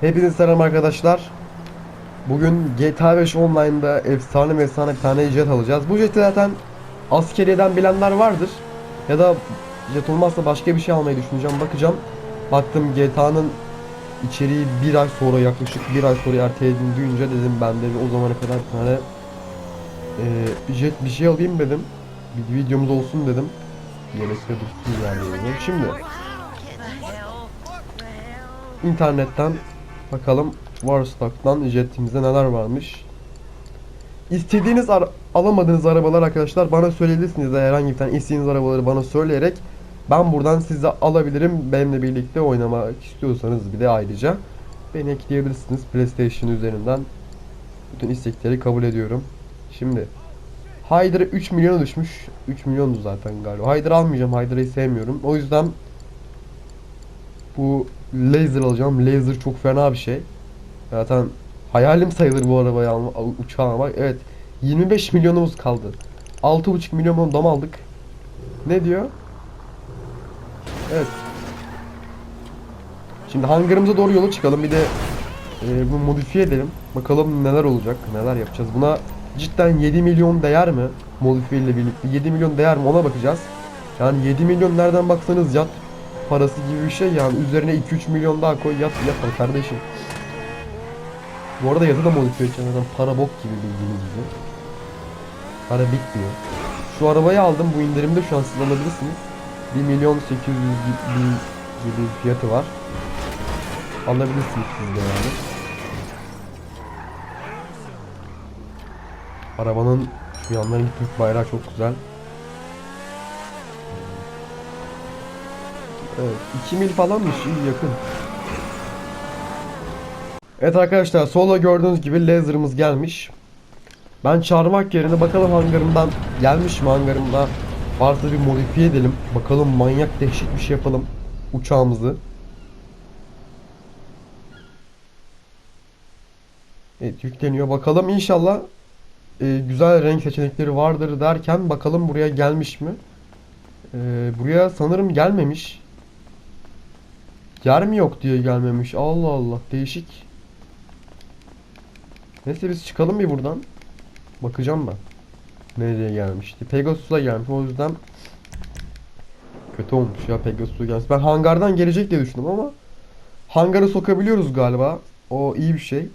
Hepinize selam arkadaşlar. Bugün GTA 5 Online'da efsane efsane bir tane jet alacağız. Bu jeti zaten askeriyeden bilenler vardır. Ya da jet olmazsa başka bir şey almayı düşüneceğim. Bakacağım. Baktım GTA'nın içeriği bir ay sonra yaklaşık bir ay sonra erteledim duyunca dedim ben de o zamana kadar bir tane eee, jet bir şey alayım dedim. Bir videomuz olsun dedim. Yemekte dursun yani. Şimdi internetten bakalım Warstock'tan jetimizde neler varmış. İstediğiniz ara- alamadığınız arabalar arkadaşlar bana söyleyebilirsiniz de herhangi bir tane istediğiniz arabaları bana söyleyerek ben buradan size alabilirim. Benimle birlikte oynamak istiyorsanız bir de ayrıca beni ekleyebilirsiniz PlayStation üzerinden. Bütün istekleri kabul ediyorum. Şimdi Hydra 3 milyona düşmüş. 3 milyondu zaten galiba. Hydra almayacağım. Hydra'yı sevmiyorum. O yüzden bu laser alacağım. Laser çok fena bir şey. Zaten hayalim sayılır bu arabayı alma, uçağı almak. Evet. 25 milyonumuz kaldı. 6,5 milyon dom aldık. Ne diyor? Evet. Şimdi hangarımıza doğru yola çıkalım. Bir de e, bunu modifiye edelim. Bakalım neler olacak. Neler yapacağız. Buna cidden 7 milyon değer mi? Modifiye ile birlikte 7 milyon değer mi ona bakacağız. Yani 7 milyon nereden baksanız yat parası gibi bir şey yani üzerine 2-3 milyon daha koy yat yat kardeşim. Bu arada yatı da modifiye edeceğim para bok gibi bildiğiniz gibi. Para bitmiyor. Şu arabayı aldım bu indirimde şu an siz alabilirsiniz. 1 milyon 800 bin gibi fiyatı var. Alabilirsiniz siz de yani. Arabanın şu yanlarındaki Türk bayrağı çok güzel. Evet 2 mil falanmış iyi yakın. Evet arkadaşlar solda gördüğünüz gibi laser'ımız gelmiş. Ben çağırmak yerine bakalım hangarımdan gelmiş mi hangarımda varsa bir modifiye edelim. Bakalım manyak dehşet bir şey yapalım uçağımızı. Evet yükleniyor bakalım inşallah e, güzel renk seçenekleri vardır derken bakalım buraya gelmiş mi? E, buraya sanırım gelmemiş. Yer mi yok diye gelmemiş. Allah Allah değişik. Neyse biz çıkalım bir buradan. Bakacağım ben. Nereye gelmişti. Pegasus'a gelmiş. O yüzden kötü olmuş ya Pegasus'a gelmiş. Ben hangardan gelecek diye düşündüm ama hangara sokabiliyoruz galiba. O iyi bir şey.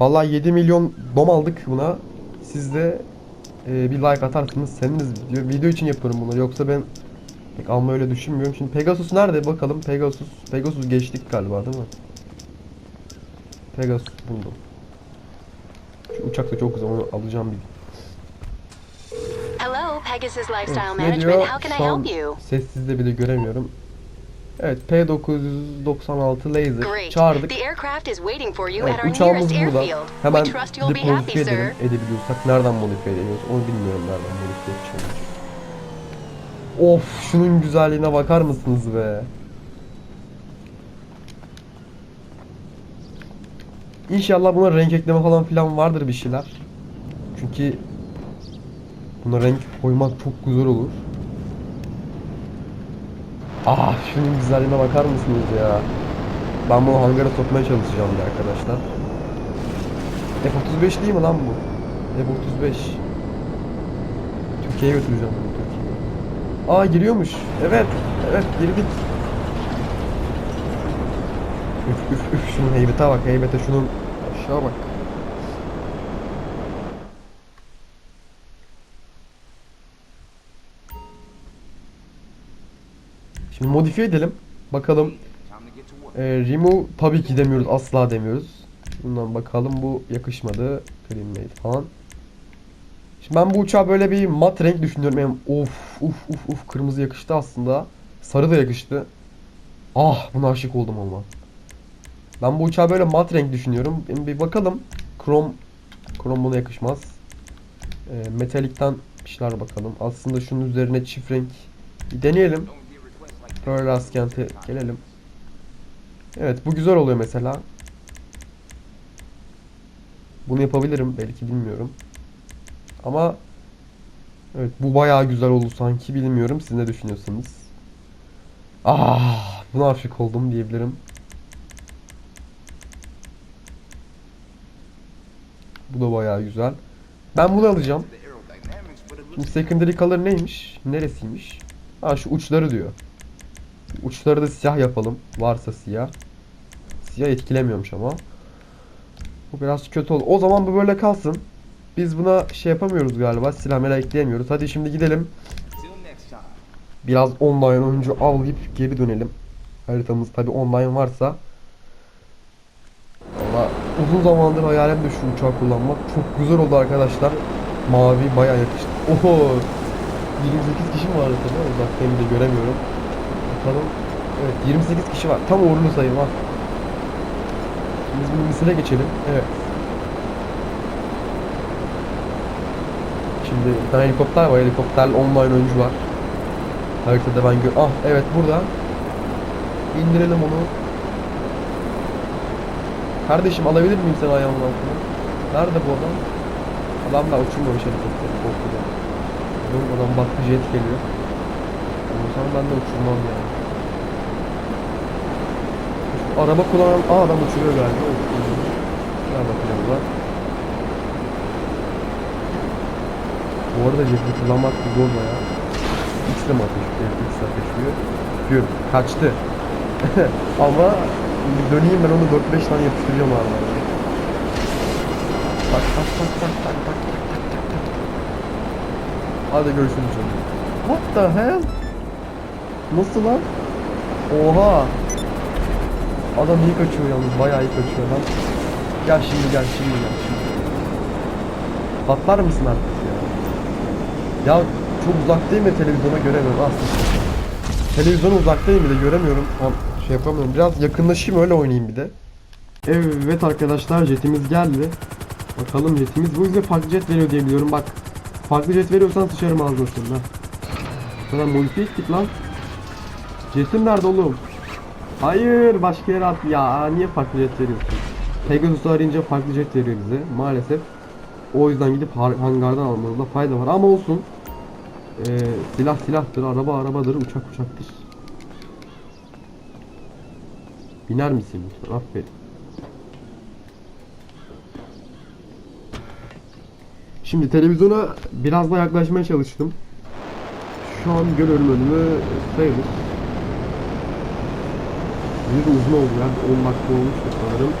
Vallahi 7 milyon dom aldık buna. Siz de e, bir like atarsınız. Seviniriz video. Video için yapıyorum bunu. Yoksa ben pek almayı öyle düşünmüyorum. Şimdi Pegasus nerede bakalım. Pegasus. Pegasus geçtik galiba değil mi? Pegasus buldum. Şu uçak da çok güzel. Onu alacağım bir. Hello, Pegasus Evet, Lifestyle ne Management. diyor? How can I help you? sessizde bile göremiyorum. Evet P996 laser çağırdık. The aircraft is waiting for you Evet, at our uçağımız nearest burada. airfield. Hemen modifiye edelim, edebiliyorsak. Nereden modifiye ediyoruz onu bilmiyorum nereden modifiye edeceğim. Of şunun güzelliğine bakar mısınız be? İnşallah buna renk ekleme falan filan vardır bir şeyler. Çünkü buna renk koymak çok güzel olur. Ah şunun güzelliğine bakar mısınız ya? Ben bunu hangara sokmaya çalışacağım bir arkadaşlar. F35 değil mi lan bu? F35. Türkiye'ye götüreceğim bunu. Aa giriyormuş. Evet. Evet girdik. Üf üf üf şunun heybete bak heybete şunun aşağı bak. Şimdi modifiye edelim. Bakalım. Ee, remove tabii ki demiyoruz. Asla demiyoruz. Bundan bakalım bu yakışmadı. Clean falan. Şimdi ben bu uçağa böyle bir mat renk düşünüyorum. Yani of uf uf uf kırmızı yakıştı aslında. Sarı da yakıştı. Ah buna aşık oldum ama. Ben bu uçağa böyle mat renk düşünüyorum. Bir bakalım. Krom krom buna yakışmaz. Ee, metalikten bir şeyler bakalım. Aslında şunun üzerine çift renk bir deneyelim. Pearl Askent'e gelelim. Evet bu güzel oluyor mesela. Bunu yapabilirim belki bilmiyorum. Ama evet bu bayağı güzel oldu sanki bilmiyorum siz ne düşünüyorsunuz? Ah, buna aşık oldum diyebilirim. Bu da bayağı güzel. Ben bunu alacağım. Şimdi secondary color neymiş? Neresiymiş? Ha şu uçları diyor. Uçları da siyah yapalım. Varsa siyah. Siyah etkilemiyormuş ama. Bu biraz kötü oldu. O zaman bu böyle kalsın. Biz buna şey yapamıyoruz galiba. Silah mela ekleyemiyoruz. Hadi şimdi gidelim. Biraz online oyuncu avlayıp geri dönelim. Haritamız tabi online varsa. Valla uzun zamandır hayalim de şu uçağı kullanmak. Çok güzel oldu arkadaşlar. Mavi bayağı yakıştı. Oho! 28 kişi mi var haritada? Uzaktayım da göremiyorum. Bakalım. Evet 28 kişi var. Tam uğurlu sayım ha. Biz bunu misile geçelim. Evet. Şimdi tane helikopter var. Helikopterle online oyuncu var. Haritada ben gör... Ah evet burada. İndirelim onu. Kardeşim alabilir miyim seni ayağımın altına? Nerede bu adam? Adam da uçurmamış helikopteri. Korkudan. Dur adam baktı jet geliyor. O zaman ben de uçurmam yani. Araba kullanan... Aa adam uçuruyor galiba. Uçuruyor. Şuna bakacağım da. Bu arada jeti kullanmak zor ya. X'le mi ateşliyor? X'le ateşliyor. Diyor. Kaçtı. Ama bir döneyim ben onu 4-5 tane yapıştıracağım abi. Tak tak tak tak tak tak tak tak tak tak. Hadi görüşürüz canım. What the hell? Nasıl lan? Oha! Adam iyi kaçıyor yalnız, bayağı iyi kaçıyor lan. Gel şimdi gel, şimdi gel, şimdi. Patlar mısın artık ya? Ya çok uzaktayım ya televizyona göremiyorum aslında. Televizyona uzaktayım bir de göremiyorum. Tam şey yapamıyorum. Biraz yakınlaşayım öyle oynayayım bir de. Evet arkadaşlar jetimiz geldi. Bakalım jetimiz bu bize farklı jet veriyor diye biliyorum. Bak farklı jet veriyorsan sıçarım ağzına ha. Sana modifiye ettik lan. Jetim nerede oğlum? Hayır başka yere at ya niye farklı jet veriyorsun? Pegasus'u arayınca farklı jet veriyor bize maalesef. O yüzden gidip hangardan almamızda fayda var ama olsun. Ee, silah silahtır, araba arabadır, uçak uçaktır. Biner misin? Aferin. Şimdi televizyona biraz daha yaklaşmaya çalıştım. Şu an görüyorum önümü sayılır. Bir uzun oldu ya. 10 dakika olmuştu sanırım.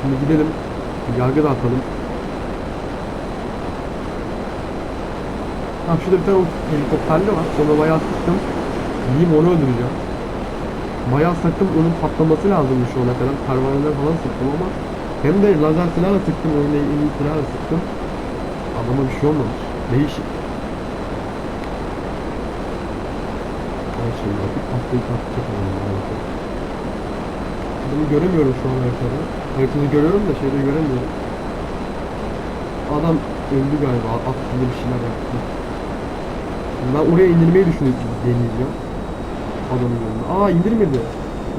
Şimdi gidelim. Yargı da atalım. Ha şurada bir tane helikopterli var. Sonra bayağı sıktım. Gideyim onu öldüreceğim. Bayağı sıktım. Onun patlaması lazımmış ona kadar. Pervaneler falan sıktım ama hem de lazer silahla sıktım. Oyunda en iyi silahla sıktım. Adama bir şey olmamış. Değişik. Ben şimdi artık patlayıp patlayacak adamı göremiyorum şu an haritada. Haritada görüyorum da şeyde göremiyorum. Adam öldü galiba. At gibi bir şeyler yaptı. Ben oraya indirmeyi düşünüyorum. Deneyeceğim. Adamın yanına. Aa indirmedi.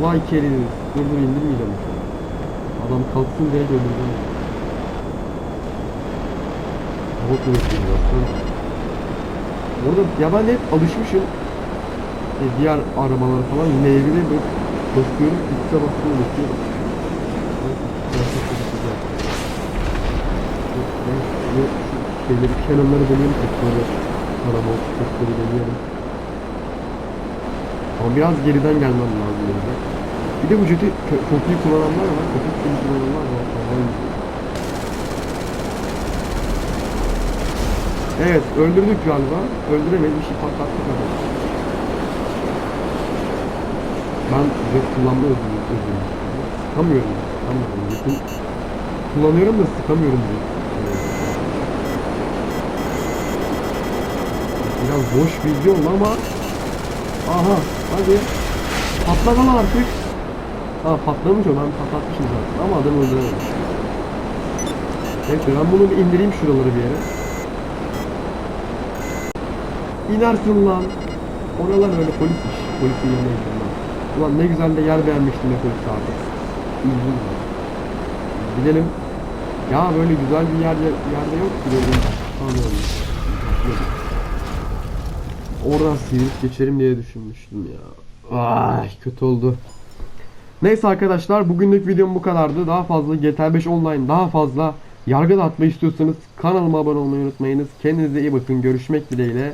Vay keri. Dur dur indirmeyeceğim. Adam kalksın diye öldüreceğim. Hava kuvvetli zaten. Orada ya ben hep alışmışım. E, diğer arabalar falan evine böyle Bakıyorum, ikisi bakıyorum, bakıyorum. Ben şeyleri, kenarları deneyelim tekrar. Araba tekrar deneyelim. Ama biraz geriden gelmem lazım yani. Bir de bu jeti kopiyi kullananlar var, kopi kullananlar var. Evet, öldürdük galiba. Öldüremedik, bir şey patlattık. Abi. Ben jet kullanma özürlüyüm. özürlüyüm. Sıkamıyorum. Sıkamıyorum. Jetin kullanıyorum da sıkamıyorum diye. Biraz boş bilgi oldu ama Aha hadi Patla lan artık Ha patlamış o ben patlatmışım zaten ama adam öldürememiş Neyse ben bunu bir indireyim şuraları bir yere İnersin lan Oralar öyle polis iş Polisin yanına lan Ulan ne güzel de yer beğenmiştim polis abi Üzüldüm Gidelim Ya böyle güzel bir yer yerde yok ki böyle Sanıyorum Oradan sıyırıp geçerim diye düşünmüştüm ya. Ay kötü oldu. Neyse arkadaşlar bugünlük videom bu kadardı. Daha fazla GTA 5 Online daha fazla yargı dağıtma istiyorsanız kanalıma abone olmayı unutmayınız. Kendinize iyi bakın. Görüşmek dileğiyle.